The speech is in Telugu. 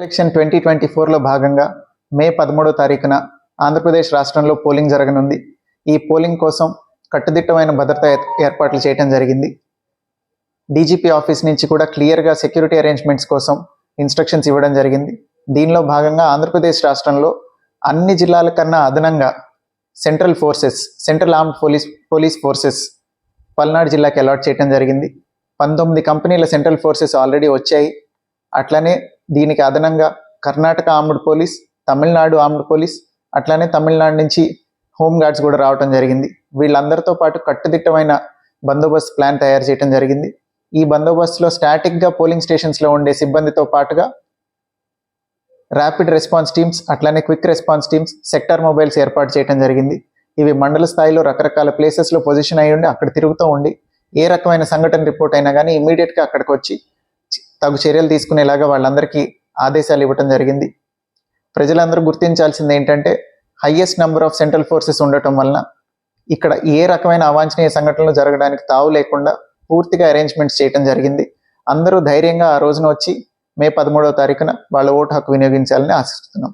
ఎలక్షన్ ట్వంటీ ట్వంటీ ఫోర్లో భాగంగా మే పదమూడో తారీఖున ఆంధ్రప్రదేశ్ రాష్ట్రంలో పోలింగ్ జరగనుంది. ఈ పోలింగ్ కోసం కట్టుదిట్టమైన భద్రతా ఏర్- ఏర్పాట్లు చేయడం జరిగింది. డీజీపీ ఆఫీస్ నుంచి కూడా క్లియర్గా సెక్యూరిటీ అరేంజ్మెంట్స్ కోసం ఇన్స్ట్రక్షన్స్ ఇవ్వడం జరిగింది. దీనిలో భాగంగా ఆంధ్రప్రదేశ్ రాష్ట్రంలో అన్ని జిల్లాల కన్నా అదనంగా central forces central armed police police forces Palnadu జిల్లాకి అలాట్ చేయడం జరిగింది. పంతొమ్మిది కంపెనీల సెంట్రల్ ఫోర్సెస్ ఆల్రెడీ వచ్చాయి. అట్లనే దీనికి అదనంగా Karnataka armed police Tamil Nadu armed police అట్లానే తమిళనాడు నుంచి హోమ్ గార్డ్స్ కూడా రావటం జరిగింది. వీళ్ళందరితో పాటు కట్టుదిట్టమైన బందోబస్తు ప్లాన్ తయారు చేయడం జరిగింది. ఈ బందోబస్తులో స్టాటిక్గా పోలింగ్ స్టేషన్స్లో ఉండే సిబ్బందితో పాటుగా ర్యాపిడ్ రెస్పాన్స్ టీమ్స్ అట్లానే quick response teams sector mobiles ఏర్పాటు చేయడం జరిగింది. ఇవి మండల స్థాయిలో రకరకాల ప్లేసెస్లో పొజిషన్ అయ్యి ఉండి అక్కడ తిరుగుతూ ఉండి ఏ రకమైన సంఘటన రిపోర్ట్ అయినా కానీ ఇమీడియట్గా అక్కడికి వచ్చి తగు చర్యలు తీసుకునేలాగా వాళ్ళందరికీ ఆదేశాలు ఇవ్వటం జరిగింది. ప్రజలందరూ గుర్తించాల్సింది ఏంటంటే highest number of central forces ఉండటం వలన ఇక్కడ ఏ రకమైన అవాంఛనీయ సంఘటనలు జరగడానికి తావు లేకుండా పూర్తిగా అరేంజ్మెంట్స్ చేయడం జరిగింది. అందరూ ధైర్యంగా ఆ రోజున వచ్చి మే పదమూడవ తారీఖున వాళ్ళ ఓటు హక్కు వినియోగించాలని ఆశిస్తున్నాం.